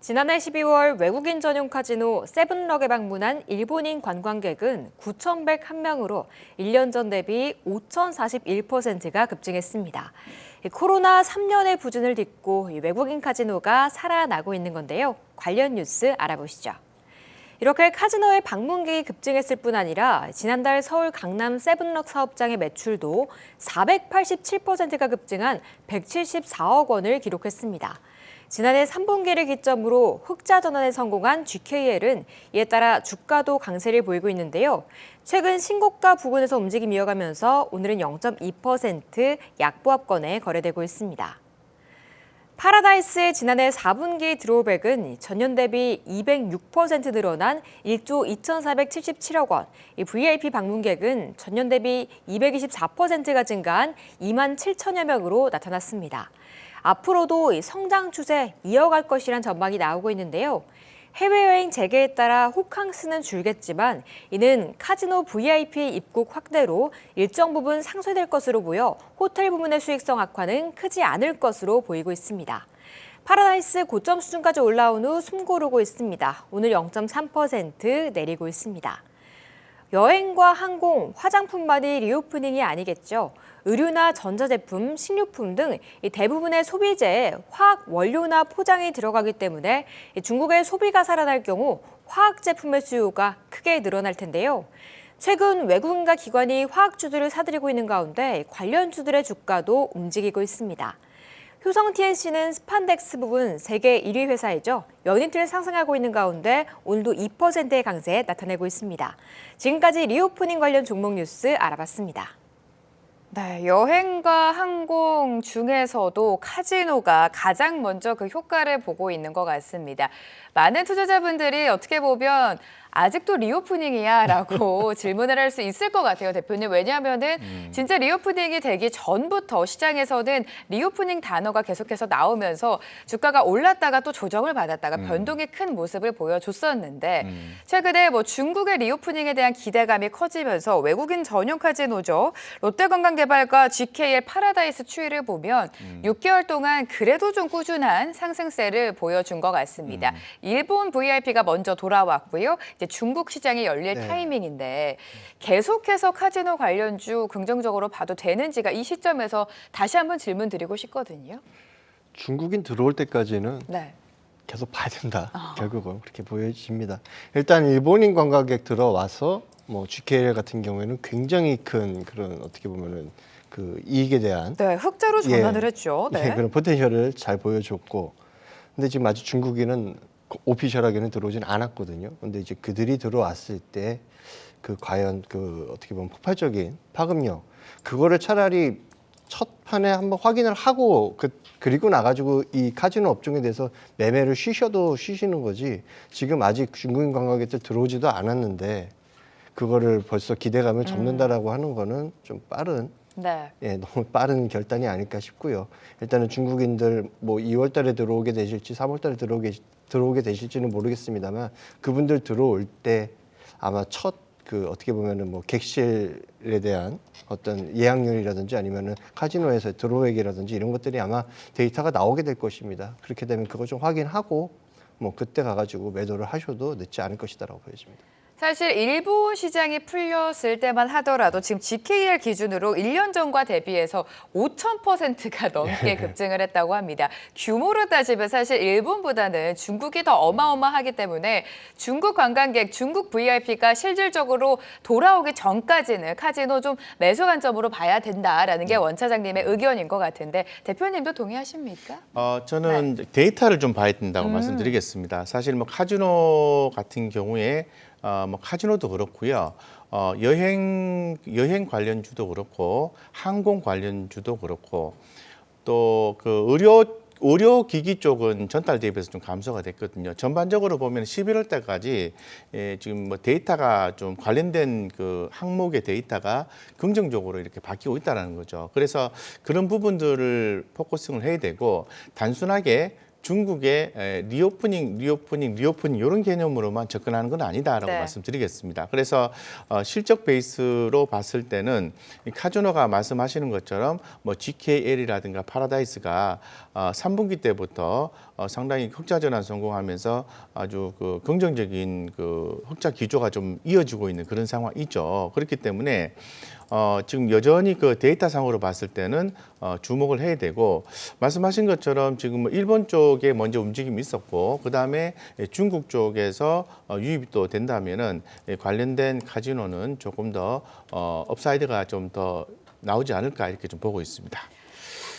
지난해 12월 외국인 전용 카지노 세븐럭에 방문한 일본인 관광객은 9,101명으로 1년 전 대비 5,041%가 급증했습니다. 이 코로나 3년의 부진을 딛고 이 외국인 카지노가 살아나고 있는 건데요. 관련 뉴스 알아보시죠. 이렇게 카지노의 방문객이 급증했을 뿐 아니라 지난달 서울 강남 세븐럭 사업장의 매출도 487%가 급증한 174억 원을 기록했습니다. 지난해 3분기를 기점으로 흑자 전환에 성공한 GKL은 이에 따라 주가도 강세를 보이고 있는데요. 최근 신고가 부근에서 움직임 이어가면서 오늘은 0.2% 약보합권에 거래되고 있습니다. 파라다이스의 지난해 4분기 드로백은 전년 대비 206% 늘어난 1조 2,477억 원, 이 VIP 방문객은 전년 대비 224%가 증가한 2만 7천여 명으로 나타났습니다. 앞으로도 이 성장 추세 이어갈 것이란 전망이 나오고 있는데요. 해외여행 재개에 따라 호캉스는 줄겠지만 이는 카지노 VIP 입국 확대로 일정 부분 상쇄될 것으로 보여 호텔 부문의 수익성 악화는 크지 않을 것으로 보이고 있습니다. 파라다이스 고점 수준까지 올라온 후 숨고르고 있습니다. 오늘 0.3% 내리고 있습니다. 여행과 항공, 화장품만이 리오프닝이 아니겠죠. 의류나 전자제품, 식료품 등이 대부분의 소비재에 화학 원료나 포장이 들어가기 때문에 이 중국의 소비가 살아날 경우 화학 제품의 수요가 크게 늘어날 텐데요. 최근 외국인과 기관이 화학주들을 사들이고 있는 가운데 관련주들의 주가도 움직이고 있습니다. 효성 TNC는 스판덱스 부분 세계 1위 회사이죠. 연이틀 상승하고 있는 가운데 오늘도 2%의 강세 나타내고 있습니다. 지금까지 리오프닝 관련 종목 뉴스 알아봤습니다. 네, 여행과 항공 중에서도 카지노가 가장 먼저 그 효과를 보고 있는 것 같습니다. 많은 투자자분들이 어떻게 보면 아직도 리오프닝이야 라고 질문을 할 수 있을 것 같아요, 대표님. 왜냐하면은 진짜 리오프닝이 되기 전부터 시장에서는 리오프닝 단어가 계속해서 나오면서 주가가 올랐다가 또 조정을 받았다가 변동이 큰 모습을 보여줬었는데 최근에 뭐 중국의 리오프닝에 대한 기대감이 커지면서 외국인 전용 카지노죠. 롯데관광개발과 GK의 파라다이스 추이를 보면 6개월 동안 그래도 좀 꾸준한 상승세를 보여준 것 같습니다. 일본 VIP가 먼저 돌아왔고요. 이제 중국 시장이 열릴 네. 타이밍인데 계속해서 카지노 관련주 긍정적으로 봐도 되는지가 이 시점에서 다시 한번 질문 드리고 싶거든요. 중국인 들어올 때까지는 네. 계속 봐야 된다. 결국은 그렇게 보여집니다. 일단 일본인 관광객 들어와서 뭐 GKL 같은 경우에는 굉장히 큰 그런 어떻게 보면은 그 이익에 대한 네, 흑자로 예. 전환을 했죠. 네. 예, 그런 포텐셜을 잘 보여줬고 근데 지금 아직 중국인은 그 오피셜하게는 들어오진 않았거든요. 근데 이제 그들이 들어왔을 때 그 과연 그 어떻게 보면 폭발적인 파급력 그거를 차라리 첫 판에 한번 확인을 하고 그 그리고 나가지고 이 카지노 업종에 대해서 매매를 쉬셔도 쉬시는 거지 지금 아직 중국인 관광객들 들어오지도 않았는데 그거를 벌써 기대감을 접는다라고 하는 거는 좀 빠른 네. 예, 너무 빠른 결단이 아닐까 싶고요. 일단은 중국인들 뭐 2월 달에 들어오게 되실지 3월 달에 들어오게 들어오게 되실지는 모르겠습니다만 그분들 들어올 때 아마 첫 그 어떻게 보면은 뭐 객실에 대한 어떤 예약률이라든지 아니면은 카지노에서 드로액이라든지 이런 것들이 아마 데이터가 나오게 될 것입니다. 그렇게 되면 그거 좀 확인하고 뭐 그때 가가지고 매도를 하셔도 늦지 않을 것이다라고 보여집니다. 사실 일본 시장이 풀렸을 때만 하더라도 지금 GKL 기준으로 1년 전과 대비해서 5,000%가 넘게 급증을 했다고 합니다. 규모로 따지면 사실 일본보다는 중국이 더 어마어마하기 때문에 중국 관광객, 중국 VIP가 실질적으로 돌아오기 전까지는 카지노 좀 매수 관점으로 봐야 된다라는 게 원 차장님의 의견인 것 같은데 대표님도 동의하십니까? 어, 저는 이제 데이터를 좀 봐야 된다고 음. 말씀드리겠습니다. 사실 뭐 카지노 같은 경우에 어, 뭐 카지노도 그렇고요. 어, 여행 여행 관련주도 그렇고 항공 관련주도 그렇고 또 그 의료 의료 기기 쪽은 전달 대비해서 좀 감소가 됐거든요. 전반적으로 보면 11월 때까지 예, 지금 뭐 데이터가 좀 관련된 그 항목의 데이터가 긍정적으로 이렇게 바뀌고 있다라는 거죠. 그래서 그런 부분들을 포커싱을 해야 되고 단순하게 중국의 에, 리오프닝, 리오프닝, 리오프닝 이런 개념으로만 접근하는 건 아니다라고 네. 말씀드리겠습니다. 그래서 어, 실적 베이스로 봤을 때는 이 카지노가 말씀하시는 것처럼 뭐 GKL이라든가 파라다이스가 어, 3분기 때부터 어, 상당히 흑자 전환 성공하면서 아주 그 긍정적인 그 흑자 기조가 좀 이어지고 있는 그런 상황이죠. 그렇기 때문에 어, 지금 여전히 그 데이터상으로 봤을 때는 어, 주목을 해야 되고 말씀하신 것처럼 지금 뭐 일본 쪽에 먼저 움직임이 있었고 그 다음에 중국 쪽에서 어, 유입이 또 된다면은 예, 관련된 카지노는 조금 더 어, 업사이드가 좀 더 나오지 않을까 이렇게 좀 보고 있습니다.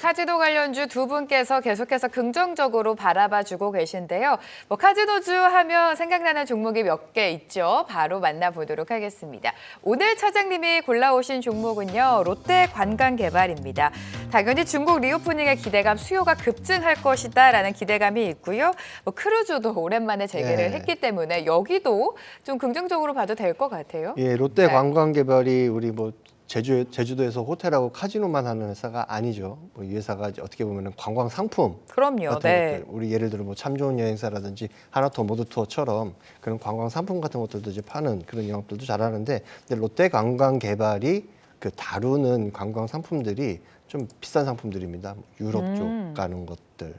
카지노 관련주 두 분께서 계속해서 긍정적으로 바라봐 주고 계신데요. 뭐 카지노주 하면 생각나는 종목이 몇 개 있죠. 바로 만나보도록 하겠습니다. 오늘 차장님이 골라오신 종목은요. 롯데 관광개발입니다. 당연히 중국 리오프닝의 기대감, 수요가 급증할 것이다 라는 기대감이 있고요. 뭐 크루즈도 오랜만에 재개를 네. 했기 때문에 여기도 좀 긍정적으로 봐도 될 것 같아요. 예, 롯데 네. 관광개발이 우리 뭐 제주 제주도에서 호텔하고 카지노만 하는 회사가 아니죠. 뭐 이 회사가 어떻게 보면은 관광 상품 그럼요. 같은 네. 것들, 우리 예를 들어 뭐 참 좋은 여행사라든지 하나투어 모두투어처럼 그런 관광 상품 같은 것들도 이제 파는 그런 영업들도 잘하는데 근데 롯데 관광 개발이 그 다루는 관광 상품들이 좀 비싼 상품들입니다. 뭐 유럽 쪽 음. 가는 것들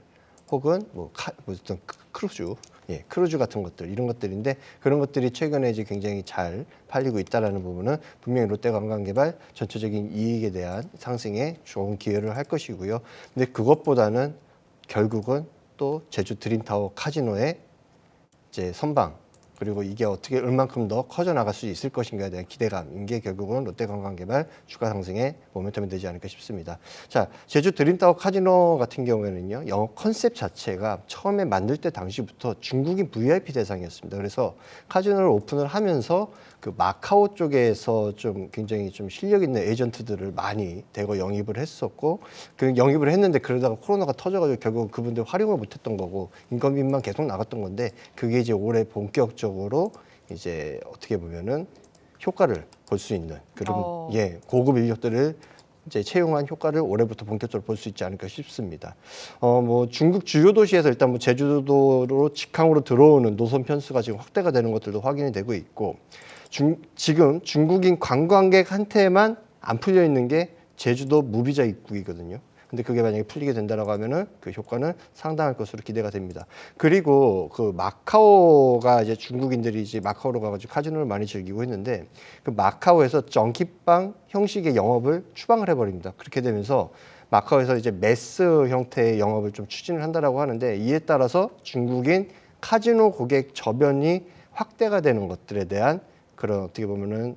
혹은 뭐, 카, 뭐 어떤 크- 크루즈 예, 크루즈 같은 것들 이런 것들인데 그런 것들이 최근에 이제 굉장히 잘 팔리고 있다라는 부분은 분명히 롯데관광개발 전체적인 이익에 대한 상승에 좋은 기여를 할 것이고요. 근데 그것보다는 결국은 또 제주 드림타워 카지노의 이제 선방 그리고 이게 어떻게 얼만큼 더 커져 나갈 수 있을 것인가에 대한 기대감 이게 결국은 롯데관광개발 주가 상승의 모멘텀이 되지 않을까 싶습니다. 자 제주 드림타워 카지노 같은 경우에는요 영업 컨셉 자체가 처음에 만들 때 당시부터 중국인 VIP 대상이었습니다. 그래서 카지노를 오픈을 하면서 그 마카오 쪽에서 좀 굉장히 좀 실력 있는 에이전트들을 많이 대거 영입을 했었고 그 영입을 했는데 그러다가 코로나가 터져가지고 결국 그분들 활용을 못했던 거고 인건비만 계속 나갔던 건데 그게 이제 올해 본격적으로 이제 어떻게 보면은 효과를 볼 수 있는 그런 어. 예 고급 인력들을 이제 채용한 효과를 올해부터 본격적으로 볼 수 있지 않을까 싶습니다. 어 뭐 중국 주요 도시에서 일단 뭐 제주도로 직항으로 들어오는 노선 편수가 지금 확대가 되는 것들도 확인이 되고 있고 중, 지금 중국인 관광객한테만 안 풀려 있는 게 제주도 무비자 입국이거든요. 근데 그게 만약에 풀리게 된다라고 하면은 그 효과는 상당할 것으로 기대가 됩니다. 그리고 그 마카오가 이제 중국인들이 이제 마카오로 가가지고 카지노를 많이 즐기고 했는데 그 마카오에서 정키빵 형식의 영업을 추방을 해버립니다. 그렇게 되면서 마카오에서 이제 매스 형태의 영업을 좀 추진을 한다라고 하는데 이에 따라서 중국인 카지노 고객 저변이 확대가 되는 것들에 대한 그런 어떻게 보면은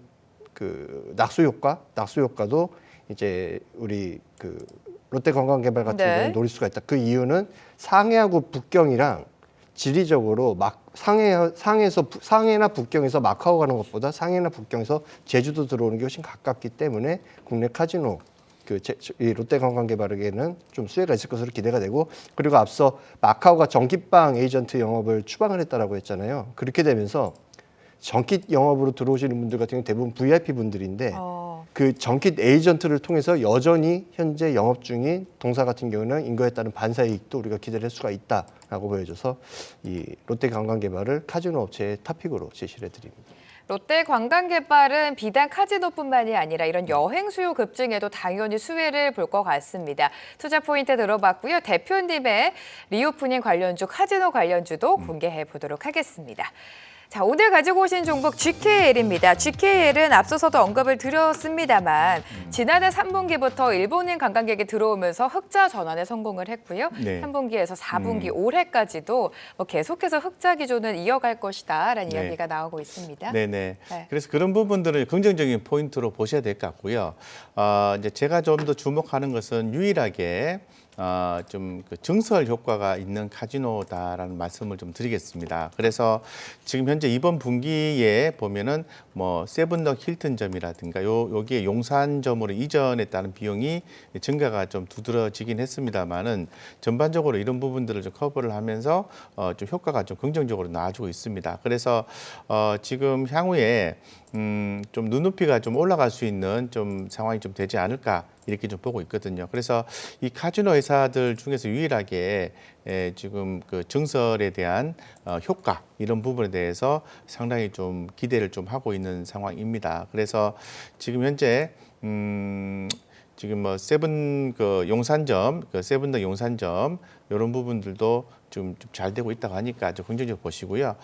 그 낙수 효과, 낙수 효과도 이제 우리 그 롯데 관광개발 같은 네. 경우는 노릴 수가 있다. 그 이유는 상해하고 북경이랑 지리적으로 막 상해 상해에서 부- 상해나 북경에서 마카오 가는 것보다 상해나 북경에서 제주도 들어오는 게 훨씬 가깝기 때문에 국내 카지노 그 제, 이 롯데 관광개발에게는 좀 수혜가 있을 것으로 기대가 되고 그리고 앞서 마카오가 전기빵 에이전트 영업을 추방을 했다라고 했잖아요. 그렇게 되면서 전깃 영업으로 들어오시는 분들 같은 경우 대부분 VIP 분들인데 어. 그 전깃 에이전트를 통해서 여전히 현재 영업 중인 동사 같은 경우는 인거에 따른 반사 이익도 우리가 기대를 할 수가 있다라고 보여줘서 이 롯데 관광 개발을 카지노 업체의 탑픽으로 제시를 해드립니다. 롯데 관광 개발은 비단 카지노뿐만이 아니라 이런 여행 수요 급증에도 당연히 수혜를 볼 것 같습니다. 투자 포인트 들어봤고요. 대표님의 리오프닝 관련주, 카지노 관련주도 공개해 보도록 하겠습니다. 자, 오늘 가지고 오신 종목 GKL입니다. GKL은 앞서서도 언급을 드렸습니다만 지난해 3분기부터 일본인 관광객이 들어오면서 흑자 전환에 성공을 했고요. 네. 3분기에서 4분기 올해까지도 뭐 계속해서 흑자 기조는 이어갈 것이다라는 네. 이야기가 나오고 있습니다. 네네. 네. 그래서 그런 부분들을 긍정적인 포인트로 보셔야 될 것 같고요. 어, 이제 제가 좀 더 주목하는 것은 유일하게 어, 좀 그 증설 효과가 있는 카지노다라는 말씀을 좀 드리겠습니다. 그래서 지금 현재 이번 분기에 보면은 뭐 세븐덕 힐튼점이라든가 요 여기에 용산점으로 이전했다는 비용이 증가가 좀 두드러지긴 했습니다만은 전반적으로 이런 부분들을 좀 커버를 하면서 어, 좀 효과가 좀 긍정적으로 나와주고 있습니다. 그래서 어, 지금 향후에 음, 좀 눈높이가 좀 올라갈 수 있는 좀 상황이 좀 되지 않을까 이렇게 좀 보고 있거든요. 그래서 이 카지노 회사들 중에서 유일하게 에, 지금 그 증설에 대한 어, 효과 이런 부분에 대해서 상당히 좀 기대를 좀 하고 있는 상황입니다. 그래서 지금 현재 음, 지금 뭐 세븐 그 용산점, 그 세븐더 용산점 이런 부분들도 좀 잘 되고 있다고 하니까 좀 긍정적으로 보시고요.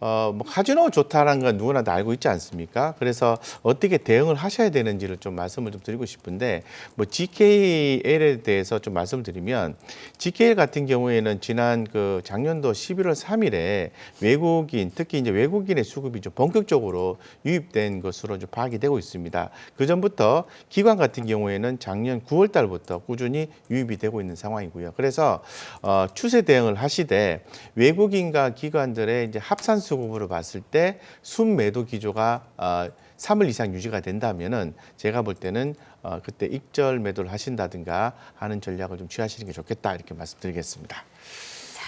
어, 뭐 카지노 좋다라는 건 누구나 다 알고 있지 않습니까? 그래서 어떻게 대응을 하셔야 되는지를 좀 말씀을 좀 드리고 싶은데 뭐 GKL에 대해서 좀 말씀을 드리면 GKL 같은 경우에는 지난 그 작년도 11월 3일에 외국인 특히 이제 외국인의 수급이 좀 본격적으로 유입된 것으로 좀 파악이 되고 있습니다. 그 전부터 기관 같은 경우에는 작년 9월 달부터 꾸준히 유입이 되고 있는 상황이고요. 그래서 어, 추세 대응을 하시되 외국인과 기관들의 이제 합산 수급으로 봤을 때 순매도 기조가 어, 3월 이상 유지가 된다면은 제가 볼 때는 어, 그때 익절 매도를 하신다든가 하는 전략을 좀 취하시는 게 좋겠다 이렇게 말씀드리겠습니다.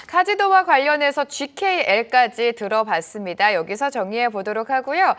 카지노와 관련해서 GKL까지 들어봤습니다. 여기서 정리해 보도록 하고요.